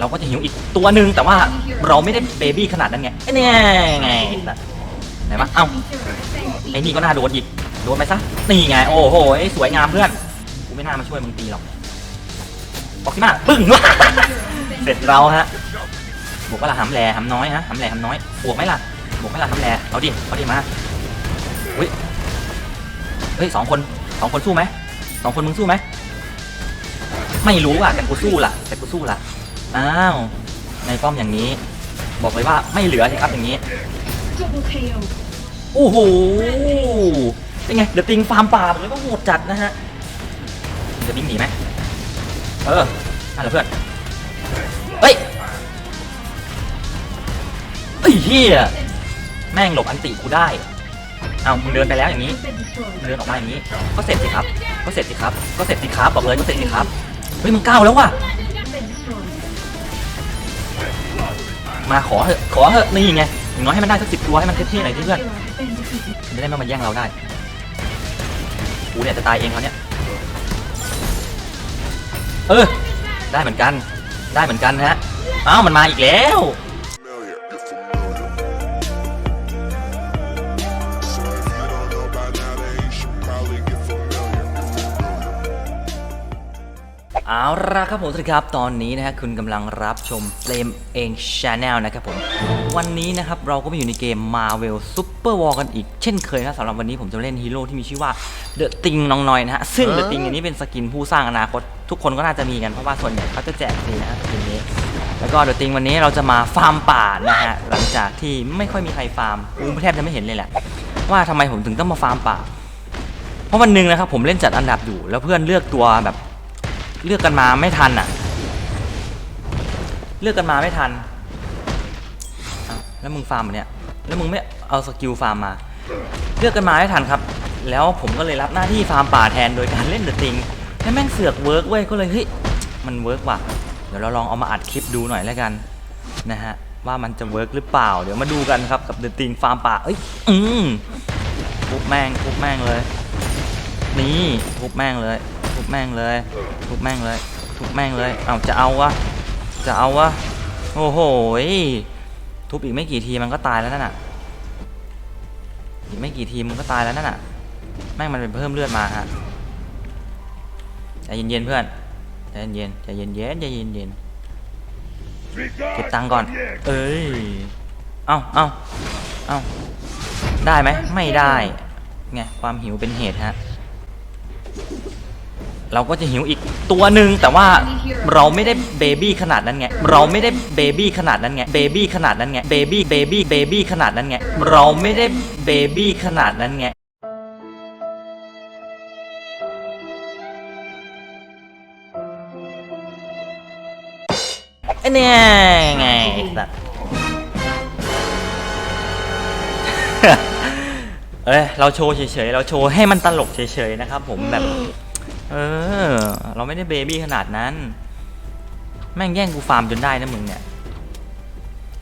เราก็จะหิวอีกตัวหนึ่งแต่ว่าเราไม่ได้เบบี้ขนาดนั้นไงไอ้เนี่ยไงไหนวะเอ้าไอ้นี่ก็น่าโดนอีกโดนไปซะนี่ไงโอ้โหไอ้สวยงามเพื่อนกูไม่น่ามาช่วยมึงตีหรอกบอกสิมาปึ้งเสร็จเราฮะบวกว่าละหำแหล่หำน้อยฮะหำแหล่หำน้อยบวกไหมล่ะบวกไหมล่ะหำแหล่เอาดิเอาดิมาอุ้ยเฮ้ยสองคนสองคนสู้ไหมสองคนมึงสู้ไหมไม่รู้อะแต่กูสู้ล่ะแต่กูสู้ล่ะ อ้าว ในป้อมอย่างนี้ บอกเลยว่าไม่เหลือสิครับอย่างนี้ Double KO. โอ้โห เป็นไง เดี๋ยวติงฟาร์มป่าบอกเลยว่าโหดจัดนะฮะจะวิ่งหนีไหมเออนั่นแหละเพื่อน เฮ้ยเฮ้ยเฮียแม่งหลบอันติกูได้ เอามึงเดินไปแล้วอย่างนี้ Has been destroyed. มึงเดินออกมาอย่างนี้ ก็เสร็จสิครับ ก็เสร็จสิครับ ก็เสร็จสิครับ บอกเลยก็เสร็จสิครับ เฮ้ยมึงก้าวแล้วว่ะ มาขอเถอะขอเถอะนี่ไงอย่างน้อยให้มันได้สักสิบตัวให้มันเท่ๆหน่อยเพื่อนจะได้ไม่ได้มามันแย่งเราได้กูเนี่ยจะตายเองเขาเนี่ยเออได้เหมือนกันได้เหมือนกันฮะอ้าวมันมาอีกแล้ว เอาละครับผมสวัสดีครับตอนนี้นะฮะคุณกำลังรับชมเฟรมเองชาแนลนะครับผม วันนี้นะครับเราก็มาอยู่ในเกม Marvel Super War กันอีกเช่นเคยนะสำหรับวันนี้ผมจะเล่นฮีโร่ที่มีชื่อว่า The Thing น้องน้อยนะฮะ ซึ่ง The Thing อันนี้เป็นสกินผู้สร้างอนาคต ทุกคนก็น่าจะมีกันเพราะว่าส่วนใหญ่เขาจะแจกฟรีนะฮะสกินนี้ แล้วก็ The Thing วันนี้เราจะมาฟาร์มป่านะฮะหลังจากที่ไม่ค่อยมีใครฟาร์มกูแทบจะไม่เห็นเลยแหละว่าทำไมผมถึงต้องมาฟาร์มป่า เพราะวันหนึ่งนะครับผมเล่นจัดอันดับอยู่แล้วเพื่อนเลือกตัวแบบ เลือกกันมาไม่ทันอะ เลือกกันมาไม่ทัน แล้วมึงฟาร์มเหรอเนี่ย แล้วมึงไม่เอาสกิลฟาร์มมา เลือกกันมาไม่ทันครับ แล้วผมก็เลยรับหน้าที่ฟาร์มป่าแทนโดยการเล่นเดอะติงแล้วแม่งเสือกเวิร์กเว้ยก็เลยเฮ้ยมันเวิร์กว่ะ เดี๋ยวเราลองเอามาอัดคลิปดูหน่อยแล้วกันนะฮะว่ามันจะเวิร์กหรือเปล่า เดี๋ยวมาดูกันครับกับเดอะติงฟาร์มป่าเอ้ยอืมทุบแม่งทุบแม่งเลย นี่ทุบแม่งเลย แม่งเลย ทุบแม่งเลย ทุบแม่งเลย เอาจะเอาวะ จะเอาวะ โอ้โหทุบอีกไม่กี่ทีมันก็ตายแล้วนั่นน่ะ อีกไม่กี่ทีมันก็ตายแล้วนั่นน่ะ แม่งมันเป็นเพิ่มเลือดมาฮะ ใจเย็นๆเพื่อน ใจเย็นๆใจเย็นๆใจเย็นๆเก็บตังค์ก่อน เอ้ย เอาเอาเอาได้ไหม ไม่ได้ ไง ความหิวเป็นเหตุฮะ เราก็จะหิวอีกตัวหนึ่งแต่ว่าเราไม่ได้เบบี้ขนาดนั้นไงเราไม่ได้เบบี้ขนาดนั้นไงเบบี้ขนาดนั้นไงเบบี้เบบี้เบบี้ขนาดนั้นไงเราไม่ได้เบบี้ขนาดนั้นไงไอ้เนี่ยไงไอ้สัตว์เอ้ยเราโชว์เฉยๆ เราโชว์ให้มันตลกเฉยๆ นะครับผมแบบ เออ เราไม่ได้เบบี้ขนาดนั้น แม่งแย่งกูฟาร์มจนได้นะมึงเนี่ย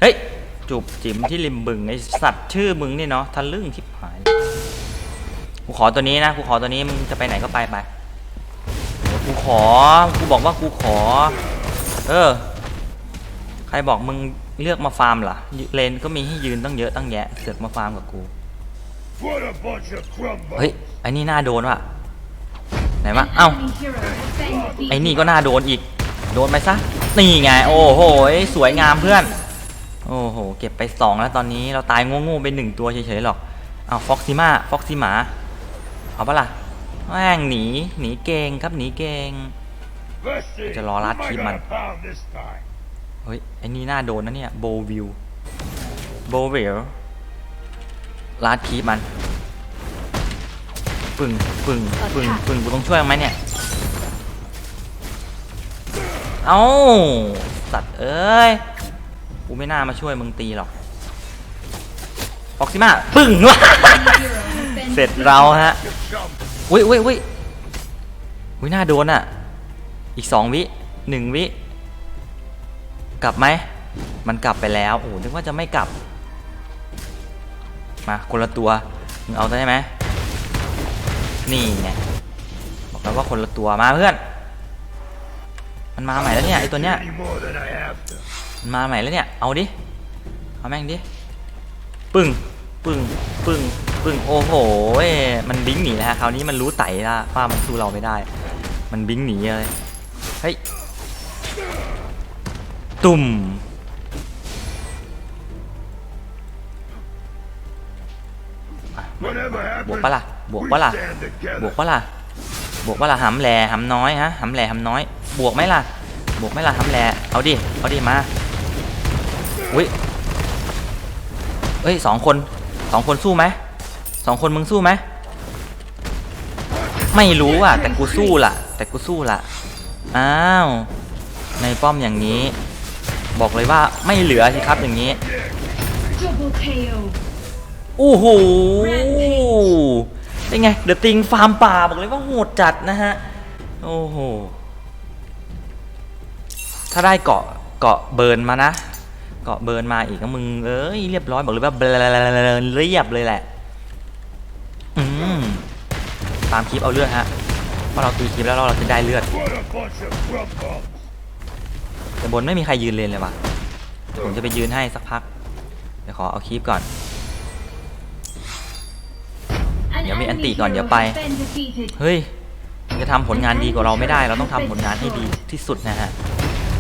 เฮ้ยจูบจิ๋มที่ริมบึงไอสัตว์ชื่อมึงนี่เนาะทะลึ่งทิบหาย กูขอตัวนี้นะ กูขอตัวนี้มึงจะไปไหนก็ไปไป กูขอ กูบอกว่ากูขอ เออ ใครบอกมึงเลือกมาฟาร์มล่ะ เลนก็มีให้ยืนตั้งเยอะตั้งแยะ เสือกมาฟาร์มกับกู เฮ้ยไอ้นี่น่าโดนว่ะ นวะเอ้าไอ้นี่ก็น่าโดนอีก โดนไปซะ นี่ไง โอ้โห สวยงามเพื่อน โอ้โห เก็บไปสองแล้วตอนนี้เราตายโง่ๆไปหนึ่งตัวเฉยๆหรอก เอาฟ็อกซิมาฟ็อกซิหมา เอาปะล่ะแม่งหนี หนีเก่งครับ หนีเก่ง จะรอรัดคลิปมัน เฮ้ย ไอ้นี่น่าโดนนะเนี่ย โบวิว โบวิลลาดคีบมัน ปึ่งปึ่งปึ่งปึ่งกูต้องช่วยมันไหมเนี่ย เอ้าสัตว์เอ้ย กูไม่น่ามาช่วยมึงตีหรอกฟ็อกซิมาปึ่งวะ Hero has been เสร็จเราฮะ อุ้ยอุ้ยอุ้ยอุ้ยน่าโดนอะ อีกสองวิหนึ่งวิ กลับไหม มันกลับไปแล้ว โอ้โหนึกว่าจะไม่กลับ มาคนละตัว มึงเอาได้ไหม นี่ไงบอกแล้วว่าคนละตัวมาเพื่อน มันมาใหม่แล้วเนี่ยไอตัวเนี้ยมันมาใหม่แล้วเนี่ยเอาดิเอาแม่งดิปึ้งปึ้งปึ้งปึ้งโอ้โหเว้ยมันบิงหนีแล้วฮะคราวนี้มันรู้ไต่ละว่ามันสู้เราไม่ได้ มันบิงหนีเลยเฮ้ยตุ่มบวกปะล่ะ บวกปะล่ะ we stand บวก together. ปะล่ะ บวกปะล่ะหำแหล่หำน้อยฮะหำแหล่หำน้อย บวกไหมล่ะ บวกไหมล่ะหำแหล่เอาดิ เอาดิมา อุ้ยเอ้ยสองคนสองคนสู้ไหมสองคนมึงสู้ไหม ไม่รู้อะ แต่กูสู้ล่ะ แต่กูสู้ล่ะ อ้าว ในป้อมอย่างนี้ บอกเลยว่าไม่เหลือสิครับอย่างนี้ Double KO. โอ้โห เป็นไงเดอะติงฟาร์มป่าบอกเลยว่าโหดจัดนะฮะ โอ้โห ถ้าได้เกาะเกาะเบิร์นมานะ เกาะเบิร์นมาอีกก็มึงเอ้ยเรียบร้อยบอกเลยว่าเบลเรียบเลยแหละอืมตามคลิปเอาเลือดฮะเพราะเราตีคลิปแล้วเราจะได้เลือดแต่บนไม่มีใครยืนเลนเลยว่ะผมจะไปยืนให้สักพักเดี๋ยวขอเอาคลิปก่อน ดี๋ยวมีอัน enemy ติก่อน hero เดี๋ยวไป has been defeated. เฮ้ยจะทำผลงานดีกว่าเราไม่ได้ เราต้องทำผลงานให้ดีที่สุดนะฮะ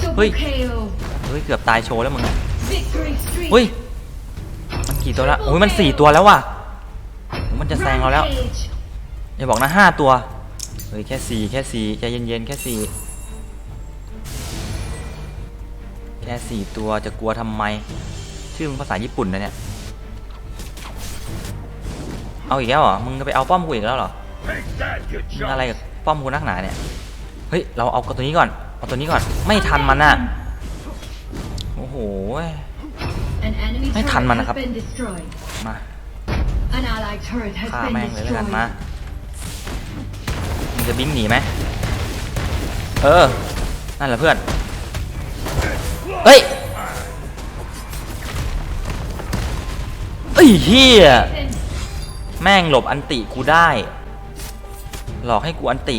Double Hui. KO. เฮ้ย เกือบตายโชว์แล้วมึงอะ Victory streak. เฮ้ย มันกี่ตัวแล้วโอ้ยมันสี่ตัวแล้วว่ะโอ้ยมันจะแซงเราแล้ว Rampage. อย่าบอกนะห้าตัว เฮ้ยแค่สี่แค่สี่ใจเย็นๆแค่สี่แค่สี่ตัวจะกลัวทำไม ชื่อมึงภาษาญี่ปุ่นนะเนี่ย เอาอีกแล้วเหรอ มึงจะไปเอาป้อมกูอีกแล้วเหรอ มึงอะไรกับป้อมกูนักหนาเนี่ย เฮ้ย เราเอาตัวนี้ก่อน เอาตัวนี้ก่อน ไม่ทันมันน่ะ โอ้โห An enemy Mấy turret thành mà nè has khắp. been destroyed. มาฆ่าแม่งเลยแล้วกันมา มึงจะบิงหนีไหม เออ นั่นแหละเพื่อน เฮ้ยเอ้ยเฮีย แม่งหลบอันติกูได้ หลอกให้กูอันติ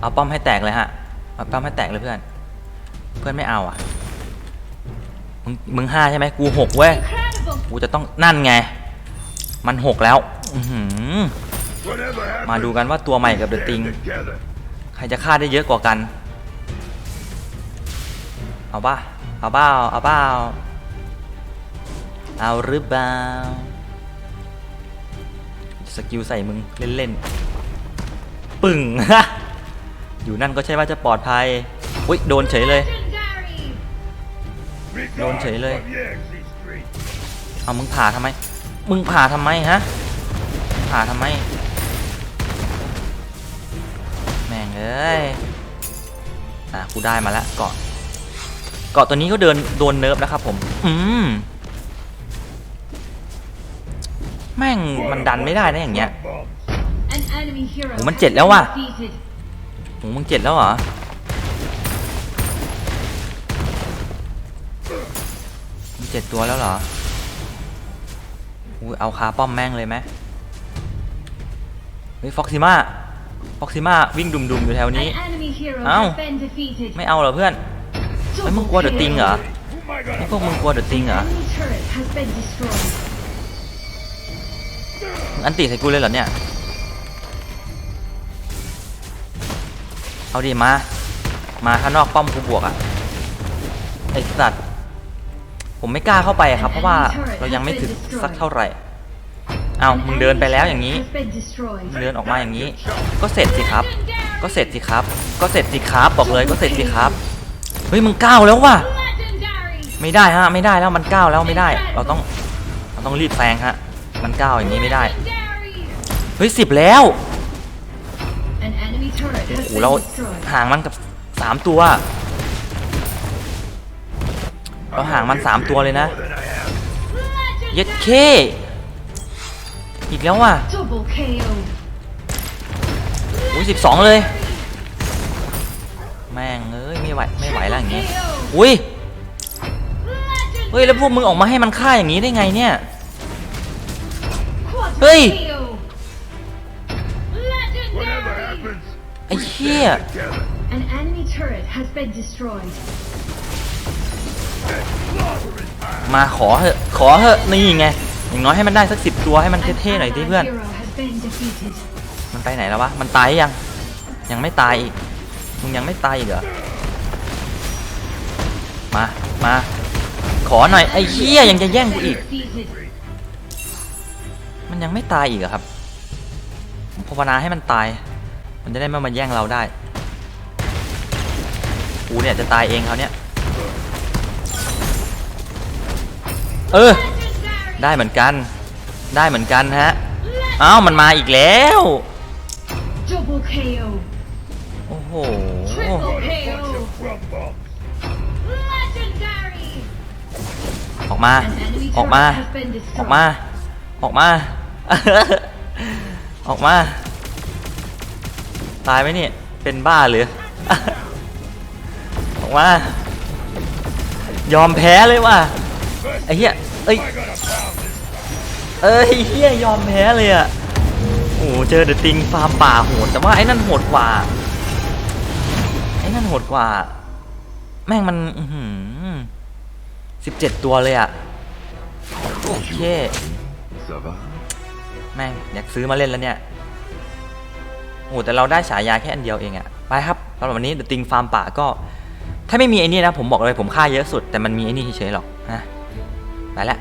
เอาป้อมให้แตกเลยฮะ เอาป้อมให้แตกเลยเพื่อน เพื่อนไม่เอาอะ มึงมึงห้าใช่ไหมกูหกเว้ย กูจะต้องนั่นไง มันหกแล้ว มาดูกันว่าตัวใหม่กับเดอะติง ใครจะฆ่าได้เยอะกว่ากัน เอาป่ะเอาเปล่าเอาเปล่า เอาหรือเปล่าสกิลใส่มึงเล่นๆ ปึ่ง อยู่นั่นก็ใช่ว่าจะปลอดภัย อุ้ยโดนเฉยเลย Legendary. Regard chạy lên. from Yangtze Street. เอามึงผ่าทำไม มึงผ่าทำไมฮะ ผ่าทำไม แม่งเอ้ย อะกูได้มาแล้วเกาะ เกาะตัวนี้ก็เดินโดนเนิร์ฟนะครับผม อืม แม่งมันดันไม่ได้นะอย่างเงี้ย Bums. An enemy hero โหมัน has เจ็ดแล้ว been ว่ะ defeated. โหมึงเจ็ดแล้วเหรอ มึงเจ็ดตัวแล้วเหรออุ้ยเอาคาป้อมแม่งเลยไหมเฮ้ยฟ็อกซิมาฟ็อกซิมาวิ่งดุมๆอยู่แถว An นี้ enemy hero Ow. has been defeated. ไม่เอาเหรอเพื่อนไอ้ยมึงกลัวเดอะติงเหรอ Who am I ไอ้ gonna พวกมึงกลัวเดอะติงเหรอ อันติใส่กูเลยเหรอเนี่ย เอาดิมา มาถ้างนอกป้อมกูบวกอะไอสัตว์ ผมไม่กล้าเข้าไปครับ เพราะว่าเรายังไม่ถึงสักเท่าไหร่ เอามึงเดินไปแล้วอย่างนี้ มึงเดินออกมาอย่างนี้ ก็เสร็จสิครับ ก็เสร็จสิครับ ก็เสร็จสิครับบอกเลยก็เสร็จสิครับ เฮ้ยมึงก้าวแล้วว่ะ ไม่ได้ฮะไม่ได้แล้วมันก้าวแล้วไม่ได้ เราต้องเราต้องรีบแซงฮะ มันก้าวอย่างนี้ไม่ได้ เฮ้ยสิบแล้วโอ้โหเราห่างมันกับสามตัว เราห่างมันสามตัวเลยนะ เย็ดเค อีกแล้วว่ะอุ้ยสิบสองเลย แม่งเอ้ยไม่ไหวไม่ไหวแล้วอย่างเงี้ยอุ้ย เฮ้ยแล้วพวกมึงออกมาให้มันฆ่าอย่างนี้ได้ไงเนี่ย Quadra Hey. KO. Whatever Legendary. happens, ไอ้เหี้ย Together. An enemy turret has been destroyed. Slaughter is mine. มาขอเถอะ ขอเถอะ นี่ไง อย่างน้อยให้มันได้สักสิบตัวให้มัน An เท่ๆหน่อยดิเพื่อน allied hero has been defeated. มันไปไหนแล้ววะ มันตายยัง ยังไม่ตายอีก มึงยังไม่ตายอีกเหรอ มา มา ขอหน่อยไอ้เหี้ยยังจะแย่งกูอีก Defeated. ยังไม่ตายอีกเหรอครับผมภาวนาให้มันตาย มันจะได้ไม่มาแย่งเราได้กูเนี่ยจะตายเองเขาเนี่ยเออ ได้เหมือนกัน ได้เหมือนกันฮะเอ้ามันมาอีกแล้วโอ้โหออกมา ออกมา ออกมา ออกมา ออกมา ตายไหมเนี่ย เป็นบ้าหรือ ออกมา ยอมแพ้เลยว่ะ ไอ้เหี้ย เอ้ย เอ้ยเหี้ยยอมแพ้เลยอะ โอ้เจอเดอะติงฟาร์มป่าโหด แต่ว่าไอ้นั่นโหดกว่า ไอ้นั่นโหดกว่า แม่งมันอืสิบเจ็ดตัวเลยอะ โอเค แม่งอยากซื้อมาเล่นแล้วเนี่ยโอ้โหแต่เราได้ฉายาแค่อันเดียวเองอะไปครับสำหรับวันนี้ The Thing Farm ป่าก็ ถ้าไม่มีไอ้นี่นะผมบอกเลยผมฆ่าเยอะสุด แต่มันมีไอ้นี่เฉยๆหรอกนะไปแล้ว